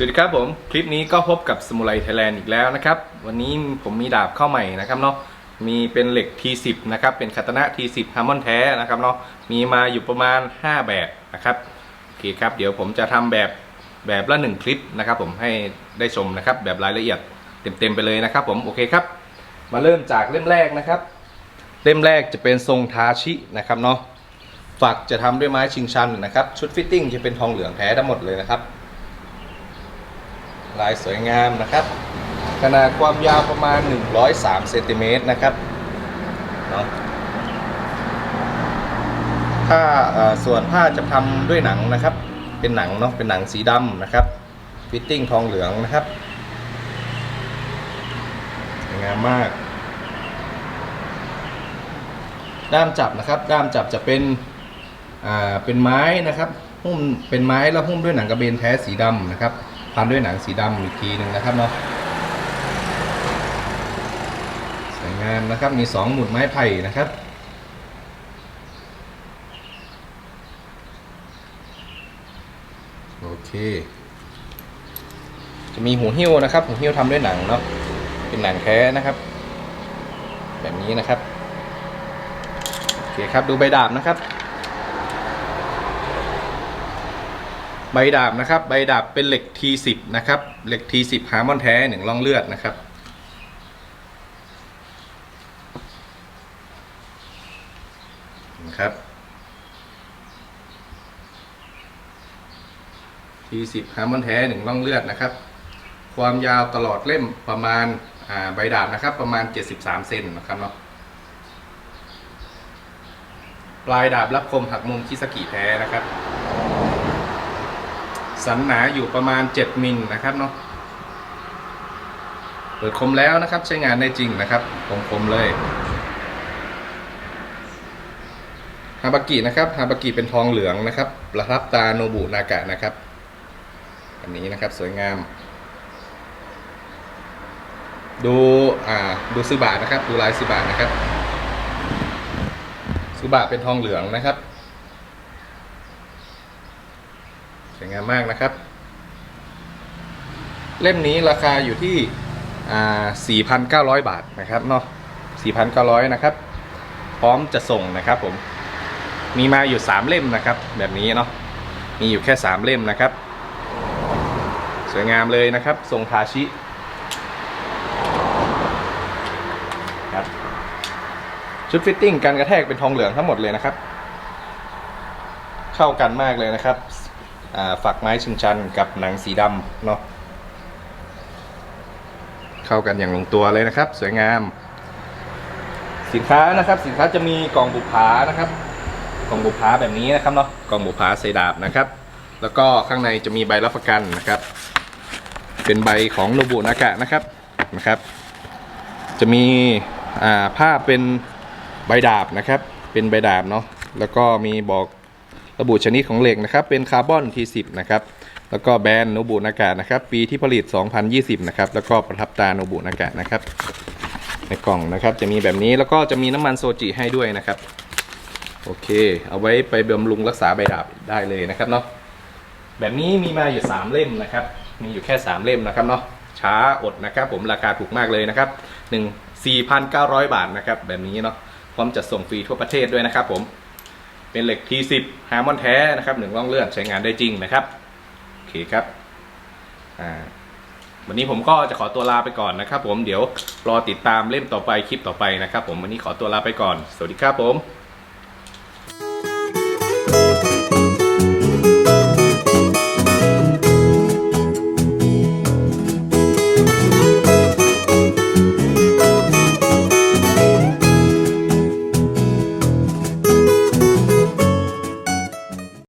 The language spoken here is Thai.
สวัสดีครับผม คลิปนี้ก็พบกับสมุไรไทยแลนด์อีกแล้วนะครับ วันนี้ผมมีดาบเข้าใหม่นะครับเนาะมีเป็นเหล็ก T10 นะครับ เป็นคาตานะ T10 ฮาร์มอนแท้นะครับเนาะมีมาอยู่ประมาณ 5 แบบนะครับโอเคครับเดี๋ยวผมจะทำแบบแบบละ 1 คลิปนะครับ ผมให้ได้ชมนะครับ แบบรายละเอียดเต็มๆไปเลยนะครับ ผมโอเคครับ มาเริ่มจากเล่มแรกนะครับ เล่มแรกจะเป็นทรงทาชินะครับเนาะฝักจะทำด้วยไม้ชิงชันนะครับ ชุดฟิตติ้งจะเป็นทองเหลืองแท้ทั้งหมดเลยนะครับ ลายสวยงามนะครับ ขนาดความยาวประมาณ 103เซนติเมตรนะครับเนาะผ้าส่วนผ้าจะทำด้วยหนังนะครับ เป็นหนังเนาะเป็นหนังสีดำนะครับ ฟิตติ้งทองเหลืองนะครับสวยงามมาก ด้ามจับนะครับ ด้ามจับจะเป็นอ่าเป็นไม้นะครับหุ้มเป็นไม้แล้วหุ้มด้วยหนังกระเบนแท้สีดำนะครับ พันด้วยหนังสีดำอีกทีหนึ่งนะครับเนาะสวยงามนะครับมีสองหมุดไม้ไผ่นะครับโอเค จะมีหูหิ้วนะครับ หูหิ้วทำด้วยหนังเนาะเป็นหนังแท้นะครับ แบบนี้นะครับโอเคครับดูใบดาบนะครับ ใบดาบนะครับ ใบดาบเป็นเหล็ก T10 นะครับ เหล็ก T10 ฮาร์มอนแท้หนึ่งร่องเลือดนะครับ นะครับ T10 ฮาร์มอนแท้หนึ่งร่องเลือดนะครับ ความยาวตลอดเล่มประมาณาใบดาบนะครับ ประมาณ 73 เซนนะครับเนาะปลายดาบรับคมหักมุมคิสกิแท้นะครับ สันหนาอยู่ประมาณ 7 มิลนะครับเนาะเปิดคมแล้วนะครับใช้งานได้จริงนะครับคมคมๆเลยฮาบากินะครับฮาบากิเป็นทองเหลืองนะครับประทับตาโนบุนากะนะครับ อันนี้นะครับสวยงาม ดูอ่าดูซึบะนะครับ ดูลายซึบะนะครับซึบะเป็นทองเหลืองนะครับ สวยงามมากนะครับ เล่มนี้ราคาอยู่ที่ 4,900 บาทนะครับเนาะ 4,900 นะครับ พร้อมจะส่งนะครับผม มีมาอยู่ 3 เล่มนะครับ แบบนี้เนาะ มีอยู่แค่ 3 เล่มนะครับ สวยงามเลยนะครับ ทรงทาชิครับชุดฟิตติ้งการกระแทกเป็นทองเหลืองทั้งหมดเลยนะครับ เข้ากันมากเลยนะครับ ฝักไม้ชิงชันกับหนังสีดำเนาะเข้ากันอย่างลงตัวเลยนะครับ สวยงาม สินค้านะครับสินค้าจะมีกล่องบุพานะครับกล่องบุพาแบบนี้นะครับเนาะกล่องบุพาใส่ดาบนะครับ แล้วก็ข้างในจะมีใบรับประกันนะครับ เป็นใบของโนบุนากะนะครับนะครับ จะมีผ้าเป็นใบดาบนะครับ เป็นใบดาบเนาะแล้วก็มีบอก ระบุชนิดของเหล็กนะครับ เป็นคาร์บอน T10 นะครับ แล้วก็แบรนด์โนบุนากะนะครับ ปีที่ผลิต 2020 นะครับ แล้วก็ประทับตาโนบุนากะนะครับ ในกล่องนะครับ จะมีแบบนี้ แล้วก็จะมีน้ำมันโซจิให้ด้วยนะครับ โอเค เอาไว้ไปบำรุงรักษาใบดาบได้เลยนะครับเนาะ แบบนี้มีมาอยู่ 3 เล่มนะครับ มีอยู่แค่ 3 เล่มนะครับเนาะ ช้าอดนะครับ ผม ราคาถูกมากเลยนะครับ1 4,900 บาทนะครับ แบบนี้เนาะ พร้อมจัดส่งฟรีทั่วประเทศด้วยนะครับผม เป็นเหล็ก T10 ฮาร์มอนแท้นะครับหนึ่งร่องเลือดใช้งานได้จริงนะครับโอเคครับอ่าวันนี้ผมก็จะขอตัวลาไปก่อนนะครับผมเดี๋ยวรอติดตามเล่มต่อไปคลิปต่อไปนะครับผมวันนี้ขอตัวลาไปก่อน สวัสดีครับผม